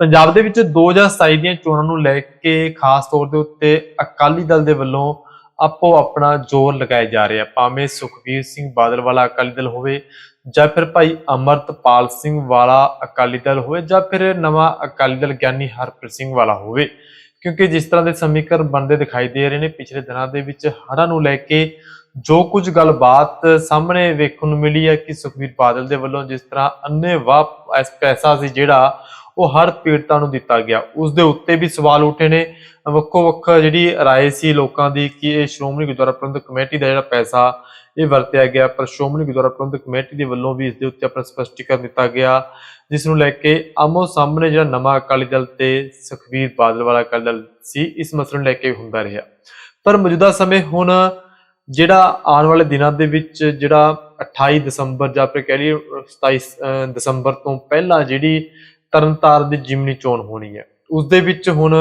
ਪੰਜਾਬ ਦੇ ਵਿੱਚ 2027 ਦੀਆਂ ਚੋਣਾਂ ਨੂੰ ਲੈ ਕੇ ਖਾਸ ਤੌਰ ਦੇ ਉੱਤੇ ਅਕਾਲੀ ਦਲ ਦੇ ਵੱਲੋਂ ਆਪੋ ਆਪਣਾ ਜ਼ੋਰ ਲਗਾਇਆ ਜਾ ਰਿਹਾ। ਭਾਵੇਂ ਸੁਖਬੀਰ ਸਿੰਘ ਬਾਦਲ ਵਾਲਾ ਅਕਾਲੀ ਦਲ ਹੋਵੇ ਜਾਂ ਫਿਰ ਭਾਈ ਅਮਰਤਪਾਲ ਸਿੰਘ ਵਾਲਾ ਅਕਾਲੀ ਦਲ ਹੋਵੇ ਜਾਂ ਫਿਰ ਨਵਾਂ ਅਕਾਲੀ ਦਲ ਗਿਆਨੀ ਹਰਪ੍ਰੀਤ ਸਿੰਘ ਵਾਲਾ ਹੋਵੇ। ਕਿਉਂਕਿ ਜਿਸ ਤਰ੍ਹਾਂ ਦੇ ਸਮੀਕਰਨ ਬਣਦੇ ਦਿਖਾਈ ਦੇ ਰਹੇ ਨੇ, ਪਿਛਲੇ ਦਿਨਾਂ ਦੇ ਵਿੱਚ ਹੜ੍ਹਾਂ ਨੂੰ ਲੈ ਕੇ ਜੋ ਕੁਝ ਗੱਲਬਾਤ ਸਾਹਮਣੇ ਵੇਖਣ ਨੂੰ ਮਿਲੀ ਹੈ ਕਿ ਸੁਖਬੀਰ ਬਾਦਲ ਦੇ ਵੱਲੋਂ ਜਿਸ ਤਰ੍ਹਾਂ ਅੰਨ੍ਹੇਵਾਹ ਇਸ ਪੈਸਾ ਸੀ ਜਿਹੜਾ ਉਹ ਹਰ ਪੀੜਤਾਂ ਨੂੰ ਦਿੱਤਾ ਗਿਆ ਉਸ ਦੇ ਉੱਤੇ ਵੀ ਸਵਾਲ ਉੱਠੇ ਨੇ ਵੱਖੋ ਵੱਖ ਜਿਹੜੀ رائے ਸੀ ਲੋਕਾਂ ਦੀ ਕਿ ਇਹ ਸ਼੍ਰੋਮਣੀ ਗੁਰਦੁਆਰਾ ਪ੍ਰਬੰਧਕ ਕਮੇਟੀ ਦਾ ਜਿਹੜਾ ਪੈਸਾ ਇਹ ਵਰਤਿਆ ਗਿਆ ਪਰ ਸ਼੍ਰੋਮਣੀ ਗੁਰਦੁਆਰਾ ਪ੍ਰਬੰਧਕ ਕਮੇਟੀ ਦੇ ਵੱਲੋਂ ਵੀ ਇਸ ਦੇ ਉੱਤੇ ਆਪਣਾ ਸਪਸ਼ਟੀਕਰਨ ਦਿੱਤਾ ਗਿਆ ਜਿਸ ਨੂੰ ਲੈ ਕੇ ਆਮੋ ਸਾਹਮਣੇ ਜਿਹੜਾ ਨਵਾਂ ਅਕਾਲੀ ਦਲ ਤੇ ਸੁਖਬੀਰ ਬਾਦਲ ਵਾਲਾ ਅਕਾਲੀ ਦਲ ਸੀ ਇਸ ਮਸਲੇ ਨੂੰ ਲੈ ਕੇ ਹੁੰਦਾ ਰਿਹਾ ਪਰ ਮੌਜੂਦਾ ਸਮੇਂ ਹੁਣ ਜਿਹੜਾ ਆਉਣ ਵਾਲੇ ਦਿਨਾਂ ਦੇ ਵਿੱਚ ਜਿਹੜਾ 28 ਦਸੰਬਰ ਜਾਂ ਫਿਰ ਕਹਿ ਲਈਏ 27 ਅਹ, ਦਸੰਬਰ ਤੋਂ ਪਹਿਲਾਂ ਜਿਹੜੀ ਤਰਨਤਾਰਨ ਦੀ ਜਿਮਨੀ ਚੋਣ ਹੋਣੀ ਹੈ। ਉਸ ਦੇ ਵਿੱਚ ਹੁਣ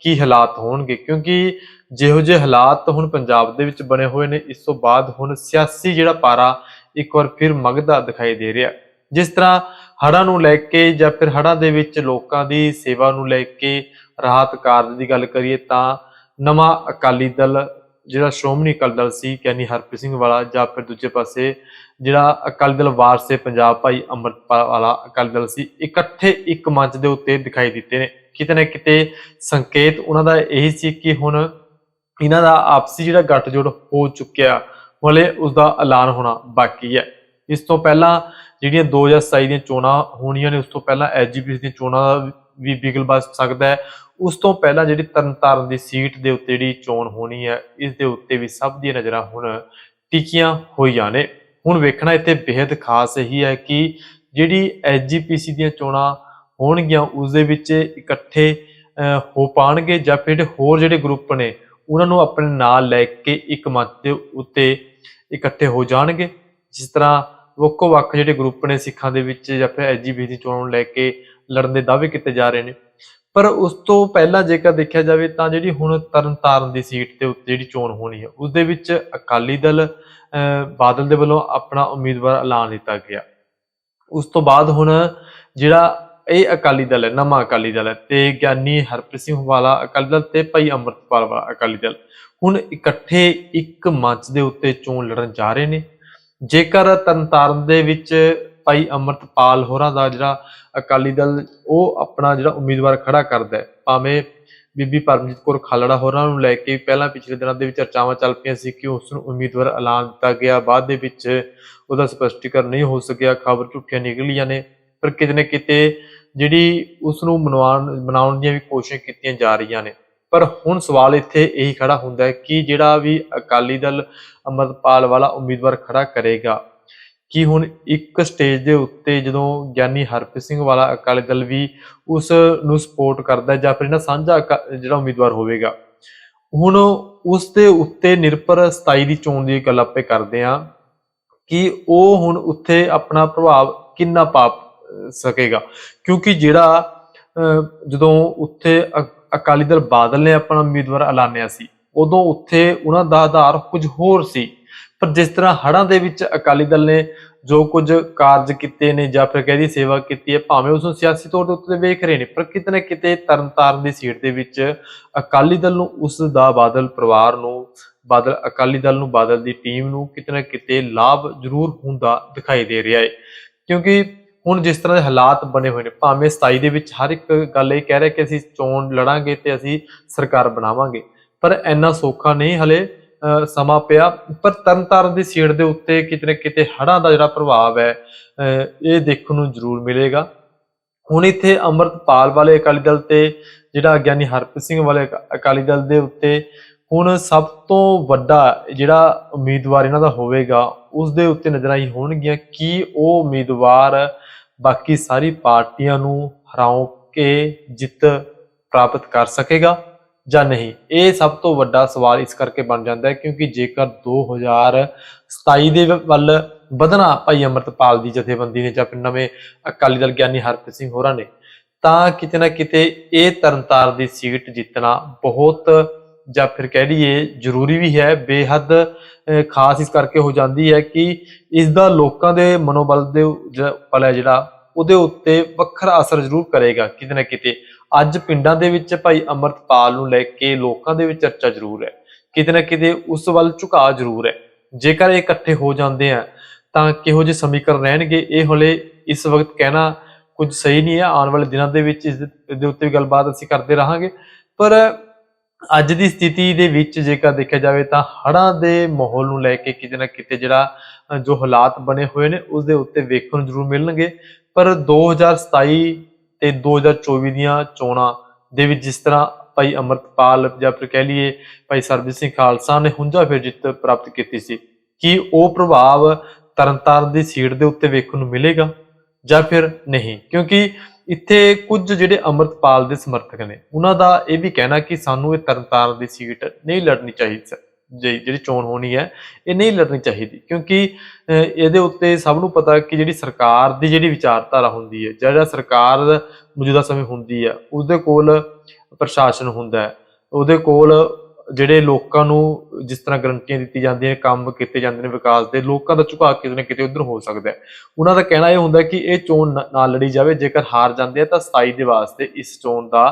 ਕੀ ਹਾਲਾਤ ਹੋਣਗੇ? ਕਿਉਂਕਿ ਜਿਹੋ ਜਿਹੇ ਹਾਲਾਤ ਹੁਣ ਪੰਜਾਬ ਦੇ ਵਿੱਚ ਬਣੇ ਹੋਏ ਨੇ, ਇਸ ਤੋਂ ਬਾਅਦ ਹੁਣ ਸਿਆਸੀ ਜਿਹੜਾ ਪਾਰਾ ਇੱਕ ਵਾਰ ਫਿਰ ਮਗਦਾ ਦਿਖਾਈ ਦੇ ਰਿਹਾ। ਜਿਸ ਤਰ੍ਹਾਂ ਹੜ੍ਹਾਂ ਨੂੰ ਲੈ ਕੇ ਜਾਂ ਫਿਰ ਹੜ੍ਹਾਂ ਦੇ ਵਿੱਚ ਲੋਕਾਂ ਦੀ ਸੇਵਾ ਨੂੰ ਲੈ ਕੇ ਰਾਹਤ ਕਾਰਜ ਦੀ ਗੱਲ ਕਰੀਏ ਤਾਂ ਨਵਾਂ ਅਕਾਲੀ ਦਲ ਜਿਹੜਾ ਸ਼੍ਰੋਮਣੀ ਅਕਾਲੀ ਦਲ ਸੀ ਯਾਨੀ ਹਰਪ੍ਰੀਤ ਸਿੰਘ ਵਾਲਾ ਜਾਂ ਫਿਰ ਦੂਜੇ ਪਾਸੇ ਜਿਹੜਾ ਅਕਾਲੀ ਦਲ ਵਾਰਸੇ ਪੰਜਾਬ ਭਾਈ ਅੰਮ੍ਰਿਤਪਾਲ ਵਾਲਾ ਅਕਾਲੀ ਦਲ ਸੀ, ਇਕੱਠੇ ਇੱਕ ਮੰਚ ਦੇ ਉੱਤੇ ਦਿਖਾਈ ਦਿੱਤੇ ਨੇ। ਕਿਤੇ ਨਾ ਕਿਤੇ ਸੰਕੇਤ ਉਹਨਾਂ ਦਾ ਇਹੀ ਸੀ ਕਿ ਹੁਣ ਇਹਨਾਂ ਦਾ ਆਪਸੀ ਜਿਹੜਾ ਗੱਠਜੋੜ ਹੋ ਚੁੱਕਿਆ ਹਲੇ ਉਸ ਦਾ ਐਲਾਨ ਹੋਣਾ ਬਾਕੀ ਹੈ। ਇਸ ਤੋਂ ਪਹਿਲਾਂ ਜਿਹੜੀਆਂ 2027 ਦੀਆਂ ਚੋਣਾਂ ਹੋਣੀਆਂ ਨੇ, ਉਸ ਤੋਂ ਪਹਿਲਾਂ ਐਜੀਪੀਸੀ ਦੀਆਂ ਚੋਣਾਂ ਦਾ ਵੀ ਬਿਗਲ ਬਸ ਸਕਦਾ ਹੈ। ਉਸ ਤੋਂ ਪਹਿਲਾਂ ਜਿਹੜੀ ਤਰਨਤਾਰਨ ਦੀ ਸੀਟ ਦੇ ਉੱਤੇ ਜਿਹੜੀ ਚੋਣ ਹੋਣੀ ਹੈ, ਇਸ ਦੇ ਉੱਤੇ ਵੀ ਸਭ ਦੀਆਂ ਨਜ਼ਰਾਂ ਹੁਣ ਟਿਕੀਆਂ ਹੋਈਆਂ ਨੇ। ਹੁਣ ਵੇਖਣਾ ਇੱਥੇ ਬੇहद ਖਾਸ ਇਹੀ ਹੈ ਕਿ ਜਿਹੜੀ ਐਜੀਪੀਸੀ ਦੀਆਂ ਚੋਣਾਂ ਹੋਣਗੀਆਂ, ਉਸ ਦੇ ਵਿੱਚ ਇਕੱਠੇ ਹੋ ਪਾਣਗੇ ਜਾਂ ਫਿਰ ਹੋਰ ਜਿਹੜੇ ਗਰੁੱਪ ਨੇ, ਉਹਨਾਂ ਨੂੰ ਆਪਣੇ ਨਾਲ ਲੈ ਕੇ ਇੱਕ ਮੰਚ ਦੇ ਉੱਤੇ ਇਕੱਠੇ ਹੋ ਜਾਣਗੇ। ਜਿਸ ਤਰ੍ਹਾਂ ਵੱਖੋ ਵੱਖ ਜਿਹੜੇ ਗਰੁੱਪ ਨੇ ਸਿੱਖਾਂ ਦੇ ਵਿੱਚ ਜਾਂ ਫਿਰ ਐਜੀਪੀਸੀ ਦੀ ਚੋਣ ਨੂੰ ਲੈ ਕੇ ਲੜਨ ਦੇ ਦਾਅਵੇ ਕੀਤੇ ਜਾ ਰਹੇ ਨੇ ਪਰ ਉਸ ਤੋਂ ਪਹਿਲਾਂ ਜੇਕਰ ਦੇਖਿਆ ਜਾਵੇ ਤਾਂ ਜਿਹੜੀ ਹੁਣ ਤਰਨਤਾਰਨ ਦੀ ਸੀਟ ਦੇ ਉੱਤੇ ਜਿਹੜੀ ਚੋਣ ਹੋਣੀ ਹੈ ਉਸ ਦੇ ਵਿੱਚ ਅਕਾਲੀ ਦਲ ਬਾਦਲ ਦੇ ਵੱਲੋਂ ਆਪਣਾ ਉਮੀਦਵਾਰ ਐਲਾਨ ਦਿੱਤਾ ਗਿਆ। ਉਸ ਤੋਂ ਬਾਅਦ ਹੁਣ ਜਿਹੜਾ ਇਹ ਅਕਾਲੀ ਦਲ ਹੈ, ਨਵਾਂ ਅਕਾਲੀ ਦਲ ਹੈ, ਤੇ ਗਿਆਨੀ ਹਰਪ੍ਰੀਤ ਸਿੰਘ ਵਾਲਾ ਅਕਾਲੀ ਦਲ ਤੇ ਭਾਈ ਅੰਮ੍ਰਿਤਪਾਲ ਵਾਲਾ ਅਕਾਲੀ ਦਲ ਹੁਣ ਇਕੱਠੇ ਇੱਕ ਮੰਚ ਦੇ ਉੱਤੇ ਚੋਣ ਲੜਨ ਜਾ ਰਹੇ ਨੇ। ਜੇਕਰ ਤਰਨਤਾਰਨ ਦੇ ਵਿੱਚ ਭਾਈ ਅੰਮ੍ਰਿਤਪਾਲ ਹੋਰਾਂ ਦਾ ਜਿਹੜਾ ਅਕਾਲੀ ਦਲ, ਉਹ ਆਪਣਾ ਜਿਹੜਾ ਉਮੀਦਵਾਰ ਖੜਾ ਕਰਦਾ ਹੈ। ਭਾਵੇਂ ਬੀਬੀ ਪਰਮਜੀਤ ਕੌਰ ਖਾਲੜਾ ਹੋਰਾਂ ਨੂੰ ਲੈ ਕੇ ਪਹਿਲਾਂ ਪਿਛਲੇ ਦਿਨਾਂ ਦੇ ਵਿੱਚ ਚਰਚਾਵਾਂ ਚੱਲ ਪਈਆਂ ਸੀ ਕਿ ਉਸ ਨੂੰ ਉਮੀਦਵਾਰ ਐਲਾਨ ਦਿੱਤਾ ਗਿਆ, ਬਾਅਦ ਦੇ ਵਿੱਚ ਉਹਦਾ ਸਪਸ਼ਟੀਕਰਨ ਨਹੀਂ ਹੋ ਸਕਿਆ, ਖਬਰ ਝੂਠੀਆਂ ਨਿਕਲੀਆਂ ਨੇ, ਪਰ ਕਿਤੇ ਨਾ ਕਿਤੇ ਜਿਹੜੀ ਉਸ ਨੂੰ ਮਨਵਾਉਣ ਬਣਾਉਣ ਦੀਆਂ ਵੀ ਕੋਸ਼ਿਸ਼ਾਂ ਕੀਤੀਆਂ ਜਾ ਰਹੀਆਂ ਨੇ। ਪਰ ਹੁਣ ਸਵਾਲ ਇੱਥੇ ਇਹੀ ਖੜਾ ਹੁੰਦਾ ਹੈ ਕਿ ਜਿਹੜਾ ਵੀ ਅਕਾਲੀ ਦਲ ਅਮਰਪਾਲ ਵਾਲਾ ਉਮੀਦਵਾਰ ਖੜਾ ਕਰੇਗਾ ਕਿ ਹੁਣ ਇੱਕ ਸਟੇਜ ਦੇ ਉੱਤੇ ਜਦੋਂ ਗਿਆਨੀ ਹਰਪ੍ਰੀਤ ਸਿੰਘ ਵਾਲਾ ਅਕਾਲੀ ਦਲ ਵੀ ਉਸ ਨੂੰ ਸਪੋਰਟ ਕਰਦਾ ਜਾਂ ਫਿਰ ਇਹਨਾਂ ਸਾਂਝਾ ਅਕਾ- ਜਿਹੜਾ ਉਮੀਦਵਾਰ ਹੋਵੇਗਾ, ਹੁਣ ਉਸ ਦੇ ਉੱਤੇ ਨਿਰਭਰ 27 ਦੀ ਚੋਣ ਦੀ ਗੱਲ ਆਪੇ ਕਰਦੇ ਆ ਕਿ ਉਹ ਹੁਣ ਉੱਥੇ ਆਪਣਾ ਪ੍ਰਭਾਵ ਕਿੰਨਾ ਪਾ ਸਕੇਗਾ। ਕਿਉਂਕਿ ਜਿਹੜਾ ਜਦੋਂ ਉੱਥੇ ਅ- ਅਕਾਲੀ ਦਲ ਬਾਦਲ ਨੇ ਆਪਣਾ ਉਮੀਦਵਾਰ ਐਲਾਨਿਆ ਸੀ, ਉਦੋਂ ਉੱਥੇ ਉਹਨਾਂ ਦਾ ਆਧਾਰ ਕੁਝ ਹੋਰ ਸੀ। ਪਰ ਜਿਸ ਤਰ੍ਹਾਂ ਹੜ੍ਹਾਂ ਦੇ ਵਿੱਚ ਅਕਾਲੀ ਦਲ ਨੇ ਜੋ ਕੁਝ ਕਾਰਜ ਕੀਤੇ ਨੇ ਜਾਂ ਫਿਰ ਕਹਿਦੀ ਸੇਵਾ ਕੀਤੀ ਹੈ, ਭਾਵੇਂ ਉਸ ਨੂੰ ਸਿਆਸੀ ਤੌਰ ਦੇ ਉੱਤੇ ਵੇਖ ਰਹੇ ਨੇ, ਪਰ ਕਿਤੇ ਨਾ ਕਿਤੇ ਤਰਨਤਾਰਨ ਦੀ ਸੀਟ ਦੇ ਵਿੱਚ ਅਕਾਲੀ ਦਲ ਨੂੰ ਉਸ ਦਾ ਬਾਦਲ ਪਰਿਵਾਰ ਨੂੰ, ਬਾਦਲ, ਅਕਾਲੀ ਦਲ ਨੂੰ, ਬਾਦਲ ਦੀ ਟੀਮ ਨੂੰ ਕਿਤੇ ਨਾ ਕਿਤੇ ਲਾਭ ਜ਼ਰੂਰ ਹੁੰਦਾ ਦਿਖਾਈ ਦੇ ਰਿਹਾ ਹੈ। ਕਿਉਂਕਿ ਹੁਣ ਜਿਸ ਤਰ੍ਹਾਂ ਦੇ ਹਾਲਾਤ ਬਣੇ ਹੋਏ ਨੇ, ਭਾਵੇਂ 27 ਦੇ ਵਿੱਚ ਹਰ ਇੱਕ ਗੱਲ ਇਹ ਕਹਿ ਰਿਹਾ ਕਿ ਅਸੀਂ ਚੋਣ ਲੜਾਂਗੇ ਤੇ ਅਸੀਂ ਸਰਕਾਰ ਬਣਾਵਾਂਗੇ, ਪਰ ਇੰਨਾ ਸੌਖਾ ਨਹੀਂ ਹਲੇ ਸਮਾਂ ਪਿਆ। ਪਰ ਤਰਨਤਾਰਨ ਦੀ ਸੀਟ ਦੇ ਉੱਤੇ ਕਿਤੇ ਨਾ ਕਿਤੇ ਹੜ੍ਹਾਂ ਦਾ ਜਿਹੜਾ ਪ੍ਰਭਾਵ ਹੈ ਇਹ ਦੇਖਣ ਨੂੰ ਜ਼ਰੂਰ ਮਿਲੇਗਾ। ਹੁਣ ਇੱਥੇ ਅੰਮ੍ਰਿਤਪਾਲ ਵਾਲੇ ਅਕਾਲੀ ਦਲ ਤੇ, ਜਿਹੜਾ ਗਿਆਨੀ ਹਰਪ੍ਰੀਤ ਸਿੰਘ ਵਾਲੇ ਅਕਾਲੀ ਦਲ ਦੇ ਉੱਤੇ, ਹੁਣ ਸਭ ਤੋਂ ਵੱਡਾ ਜਿਹੜਾ ਉਮੀਦਵਾਰ ਇਹਨਾਂ ਦਾ ਹੋਵੇਗਾ, ਉਸ ਦੇ ਉੱਤੇ ਨਜ਼ਰਾਂ ਹੀ ਹੋਣਗੀਆਂ ਕਿ ਉਹ ਉਮੀਦਵਾਰ ਬਾਕੀ ਸਾਰੀ ਪਾਰਟੀਆਂ ਨੂੰ ਹਰਾਉ ਕੇ ਜਿੱਤ ਪ੍ਰਾਪਤ ਕਰ ਸਕੇਗਾ। ਜਾਂ ਨਹੀਂ? ਇਹ ਸਭ ਤੋਂ ਵੱਡਾ ਸਵਾਲ ਇਸ ਕਰਕੇ ਬਣ ਜਾਂਦਾ ਹੈ ਕਿਉਂਕਿ ਜੇਕਰ 2027 ਦੇ ਵੱਲ ਵਧਣਾ ਭਾਈ ਅਮਰਤਪਾਲ ਦੀ ਜਥੇਬੰਦੀ ਨੇ ਜਾਂ ਫਿਰ ਨਵੇਂ ਅਕਾਲੀ ਦਲ ਗਿਆਨੀ ਹਰਪ੍ਰੀਤ ਸਿੰਘ ਹੋਰਾਂ ਨੇ, ਤਾਂ ਕਿਤੇ ਨਾ ਕਿਤੇ ਇਹ ਤਰਨਤਾਰ ਦੀ ਸੀਟ ਜਿੱਤਣਾ ਬਹੁਤ ਜਾਂ ਫਿਰ ਕਹਿ ਲਈਏ ਜ਼ਰੂਰੀ ਵੀ ਹੈ, ਬੇਹੱਦ ਖਾਸ ਇਸ ਕਰਕੇ ਹੋ ਜਾਂਦੀ ਹੈ ਕਿ ਇਸ ਦਾ ਲੋਕਾਂ ਦੇ ਮਨੋਬਲ ਦੇ ਪਲ ਹੈ ਜਿਹੜਾ, ਉਹਦੇ ਉੱਤੇ ਵੱਖਰਾ ਅਸਰ ਜ਼ਰੂਰ ਕਰੇਗਾ ਕਿਤੇ ਨਾ ਕਿਤੇ। ਅੱਜ ਪਿੰਡਾਂ ਦੇ ਵਿੱਚ ਭਾਈ ਅਮਰਤਪਾਲ ਨੂੰ ਲੈ ਕੇ ਲੋਕਾਂ ਦੇ ਵਿੱਚ ਚਰਚਾ ਜ਼ਰੂਰ ਹੈ। ਕਿਤੇ ਨਾ ਕਿਤੇ ਉਸ ਵੱਲ ਝੁਕਾਅ ਜ਼ਰੂਰ ਹੈ। ਜੇਕਰ ਇਹ ਇਕੱਠੇ ਹੋ ਜਾਂਦੇ ਆ, ਤਾਂ ਕਿਹੋ ਜਿਹੇ ਸਮੀਕਰਨ ਰਹਿਣਗੇ? ਇਹ ਹਲੇ ਇਸ ਵਕਤ ਕਹਿਣਾ ਕੁਝ ਸਹੀ ਨਹੀਂ ਹੈ। ਆਉਣ ਵਾਲੇ ਦਿਨਾਂ ਦੇ ਵਿੱਚ ਇਸ ਦੇ ਉੱਤੇ ਵੀ ਗੱਲਬਾਤ ਅਸੀਂ ਕਰਦੇ ਰਹਾਂਗੇ। ਪਰ ਅੱਜ ਦੀ ਸਥਿਤੀ ਦੇ ਵਿੱਚ ਜੇਕਰ ਦੇਖਿਆ ਜਾਵੇ ਤਾਂ ਹੜ੍ਹਾਂ ਦੇ ਮਾਹੌਲ ਨੂੰ ਲੈ ਕੇ ਕਿਤੇ ਨਾ ਕਿਤੇ ਜਿਹੜਾ ਜੋ ਹਾਲਾਤ ਬਣੇ ਹੋਏ ਨੇ, ਉਸ ਦੇ ਉੱਤੇ ਵੇਖਣ ਨੂੰ ਜ਼ਰੂਰ ਮਿਲਣਗੇ। ਪਰ 2027 ਤੇ 2024 ਦੀਆਂ ਚੋਣਾਂ ਦੇ ਵਿੱਚ ਜਿਸ ਤਰ੍ਹਾਂ ਭਾਈ ਅਮਰਤਪਾਲ ਜਾਂ ਫਿਰ ਕਹਿ ਲਈਏ ਭਾਈ ਸਰਬਜੀਤ ਸਿੰਘ ਖਾਲਸਾ ਨੇ ਹੁੰਜਾ ਫਿਰ ਜਿੱਤ ਪ੍ਰਾਪਤ ਕੀਤੀ ਸੀ, ਕੀ ਉਹ ਪ੍ਰਭਾਵ ਤਰਨਤਾਰਨ ਦੀ ਸੀਟ ਦੇ ਉੱਤੇ ਵੇਖਣ ਨੂੰ ਮਿਲੇਗਾ ਜਾਂ ਫਿਰ ਨਹੀਂ? ਕਿਉਂਕਿ ਇੱਥੇ ਕੁਝ ਜਿਹੜੇ ਅਮਰਤਪਾਲ ਦੇ ਸਮਰਥਕ ਨੇ, ਉਹਨਾਂ ਦਾ ਇਹ ਵੀ ਕਹਿਣਾ ਕਿ ਸਾਨੂੰ ਇਹ ਤਰਨਤਾਰਨ ਦੀ ਸੀਟ ਨਹੀਂ ਲੜਨੀ ਚਾਹੀਦੀ ਜਿਹੜੀ ਚੋਣ ਹੋਣੀ ਹੈ, ਇਹ ਨਹੀਂ ਲੜਨੀ ਚਾਹੀਦੀ। ਕਿਉਂਕਿ ਇਹਦੇ ਉੱਤੇ ਸਭ ਨੂੰ ਪਤਾ ਕਿ ਜਿਹੜੀ ਸਰਕਾਰ ਦੀ ਜਿਹੜੀ ਵਿਚਾਰਧਾਰਾ ਹੁੰਦੀ ਹੈ, ਜਿਹੜਾ ਸਰਕਾਰ ਮੌਜੂਦਾ ਸਮੇਂ ਹੁੰਦੀ ਹੈ ਉਹਦੇ ਕੋਲ ਪ੍ਰਸ਼ਾਸਨ ਹੁੰਦਾ ਹੈ। ਉਹਦੇ ਕੋਲ ਜਿਹੜੇ ਲੋਕਾਂ ਨੂੰ ਜਿਸ ਤਰ੍ਹਾਂ ਗਰੰਟੀਆਂ ਦਿੱਤੀ ਜਾਂਦੀਆਂ, ਕੰਮ ਕੀਤੇ ਜਾਂਦੇ ਨੇ ਵਿਕਾਸ ਦੇ, ਲੋਕਾਂ ਦਾ ਝੁਕਾਅ ਕਿਤੇ ਨਾ ਕਿਤੇ ਉਧਰ ਹੋ ਸਕਦਾ ਹੈ। ਉਹਨਾਂ ਦਾ ਕਹਿਣਾ ਇਹ ਹੁੰਦਾ ਕਿ ਇਹ ਚੋਣ ਨਾ ਲੜੀ ਜਾਵੇ, ਜੇਕਰ ਹਾਰ ਜਾਂਦੇ ਆ ਤਾਂ 27 ਦੇ ਵਾਸਤੇ ਇਸ ਚੋਣ ਦਾ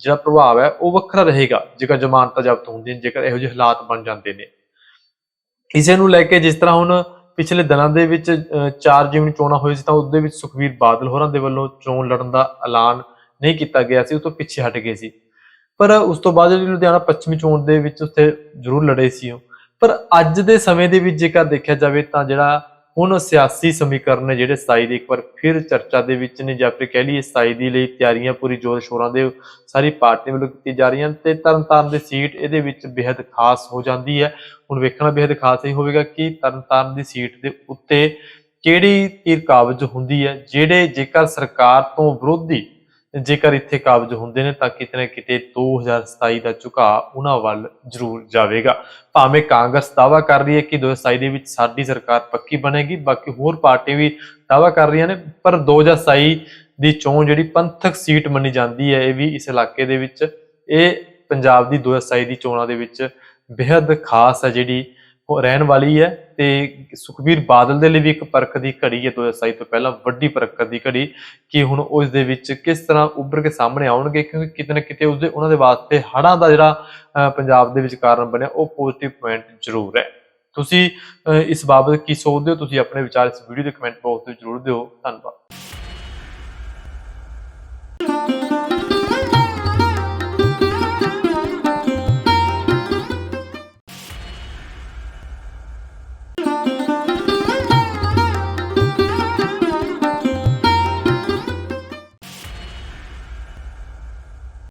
ਜਿਹੜਾ ਪ੍ਰਭਾਵ ਹੈ ਉਹ ਵੱਖਰਾ ਰਹੇਗਾ ਜੇਕਰ ਜ਼ਮਾਨਤਾਂ ਜ਼ਬਤ ਹੁੰਦੀਆਂ ਨੇ, ਜੇਕਰ ਇਹੋ ਜਿਹੇ ਹਾਲਾਤ ਬਣ ਜਾਂਦੇ ਨੇ। ਇਸੇ ਨੂੰ ਲੈ ਕੇ ਜਿਸ ਤਰ੍ਹਾਂ ਹੁਣ ਪਿਛਲੇ ਦਿਨਾਂ ਦੇ ਵਿੱਚ ਚਾਰ ਜਿਮਨੀ ਚੋਣਾਂ ਹੋਈ ਸੀ ਤਾਂ ਉਹਦੇ ਵਿੱਚ ਸੁਖਵੀਰ ਬਾਦਲ ਹੋਰਾਂ ਦੇ ਵੱਲੋਂ ਚੋਣ ਲੜਨ ਦਾ ਐਲਾਨ ਨਹੀਂ ਕੀਤਾ ਗਿਆ ਸੀ ਉਹ ਤੋਂ ਪਿੱਛੇ ਹਟ ਗਏ ਸੀ। ਪਰ ਉਸ ਤੋਂ ਬਾਅਦ ਜਿਹੜੀ ਲੁਧਿਆਣਾ ਪੱਛਮੀ ਚੋਣ ਦੇ ਵਿੱਚ ਉੱਥੇ ਜ਼ਰੂਰ ਲੜੇ ਸੀ ਉਹ। ਪਰ ਅੱਜ ਦੇ ਸਮੇਂ ਦੇ ਵਿੱਚ ਜੇਕਰ ਦੇਖਿਆ ਜਾਵੇ ਤਾਂ ਜਿਹੜਾ ਹੁਣ ਸਿਆਸੀ ਸਮੀਕਰਨ ਨੇ ਜਿਹੜੇ 27 ਦੀ ਇੱਕ ਵਾਰ ਫਿਰ ਚਰਚਾ ਦੇ ਵਿੱਚ ਨੇ ਜਾਂ ਫਿਰ ਕਹਿ ਲਈਏ 27 ਦੀ ਲਈ ਤਿਆਰੀਆਂ ਪੂਰੀ ਜ਼ੋਰ ਸ਼ੋਰਾਂ ਦੇ ਸਾਰੀ ਪਾਰਟੀ ਵੱਲੋਂ ਕੀਤੀ ਜਾ ਰਹੀਆਂ ਤੇ ਤਰਨਤਾਰਨ ਦੀ ਸੀਟ ਇਹਦੇ ਵਿੱਚ ਬੇहद ਖਾਸ ਹੋ ਜਾਂਦੀ ਹੈ। ਹੁਣ ਵੇਖਣਾ ਬੇहद ਖਾਸ ਹੀ ਹੋਵੇਗਾ ਕਿ ਤਰਨਤਾਰਨ ਦੀ ਸੀਟ ਦੇ ਉੱਤੇ ਕਿਹੜੀ ਤੀਰ ਕਾਬਜ ਹੁੰਦੀ ਹੈ, ਜਿਹੜੇ ਜੇਕਰ ਸਰਕਾਰ ਤੋਂ ਵਿਰੋਧੀ ਜੇਕਰ ਇੱਥੇ ਕਾਬਜ ਹੁੰਦੇ ਨੇ ਤਾਂ ਕਿਤੇ ਨਾ ਕਿਤੇ 2027 ਦਾ ਝੁਕਾਅ ਉਹਨਾਂ ਵੱਲ ਜ਼ਰੂਰ ਜਾਵੇਗਾ। ਭਾਵੇਂ ਕਾਂਗਰਸ ਦਾਵਾ ਕਰ ਰਹੀ ਹੈ ਕਿ 2027 ਦੇ ਵਿੱਚ ਸਾਡੀ ਸਰਕਾਰ ਪੱਕੀ ਬਣੇਗੀ, ਬਾਕੀ ਹੋਰ ਪਾਰਟੀ ਵੀ ਦਾਵਾ ਕਰ ਰਹੀਆਂ ਨੇ, ਪਰ 2027 ਦੀ ਚੋਣ ਜਿਹੜੀ ਪੰਥਕ ਸੀਟ ਮੰਨੀ ਜਾਂਦੀ ਹੈ, ਇਹ ਵੀ ਇਸ ਇਲਾਕੇ ਦੇ ਵਿੱਚ, ਇਹ ਪੰਜਾਬ ਦੀ 2027 ਦੀ ਚੋਣਾਂ ਦੇ ਵਿੱਚ ਬੇहद ਖਾਸ ਹੈ ਜਿਹੜੀ ਰਹਿਣ ਵਾਲੀ ਹੈ ਤੇ ਸੁਖਬੀਰ ਬਾਦਲ ਦੇ ਲਈ ਵੀ ਇੱਕ ਪਰਖ ਦੀ ਘੜੀ ਹੈ 2027 ਤੋਂ ਪਹਿਲਾਂ, ਵੱਡੀ ਪਰਖ ਦੀ ਘੜੀ ਕਿ ਹੁਣ ਉਸ ਦੇ ਵਿੱਚ ਕਿਸ ਤਰ੍ਹਾਂ ਉੱਭਰ ਕੇ ਸਾਹਮਣੇ ਆਉਣਗੇ ਕਿਉਂਕਿ ਕਿਤੇ ਨਾ ਕਿਤੇ ਉਸਦੇ, ਉਹਨਾਂ ਦੇ ਵਾਸਤੇ ਹੜ੍ਹਾਂ ਦਾ ਜਿਹੜਾ ਪੰਜਾਬ ਦੇ ਵਿੱਚ ਕਾਰਨ ਬਣਿਆ, ਉਹ ਪੋਜ਼ਿਟਿਵ ਪੁਆਇੰਟ ਜ਼ਰੂਰ ਹੈ। ਤੁਸੀਂ ਇਸ ਬਾਬਤ ਕੀ ਸੋਚਦੇ ਹੋ? ਤੁਸੀਂ ਆਪਣੇ ਵਿਚਾਰ ਇਸ ਵੀਡੀਓ ਦੇ ਕਮੈਂਟ ਬਾਕਸ ਵਿੱਚ ਜ਼ਰੂਰ ਦਿਓ। ਧੰਨਵਾਦ।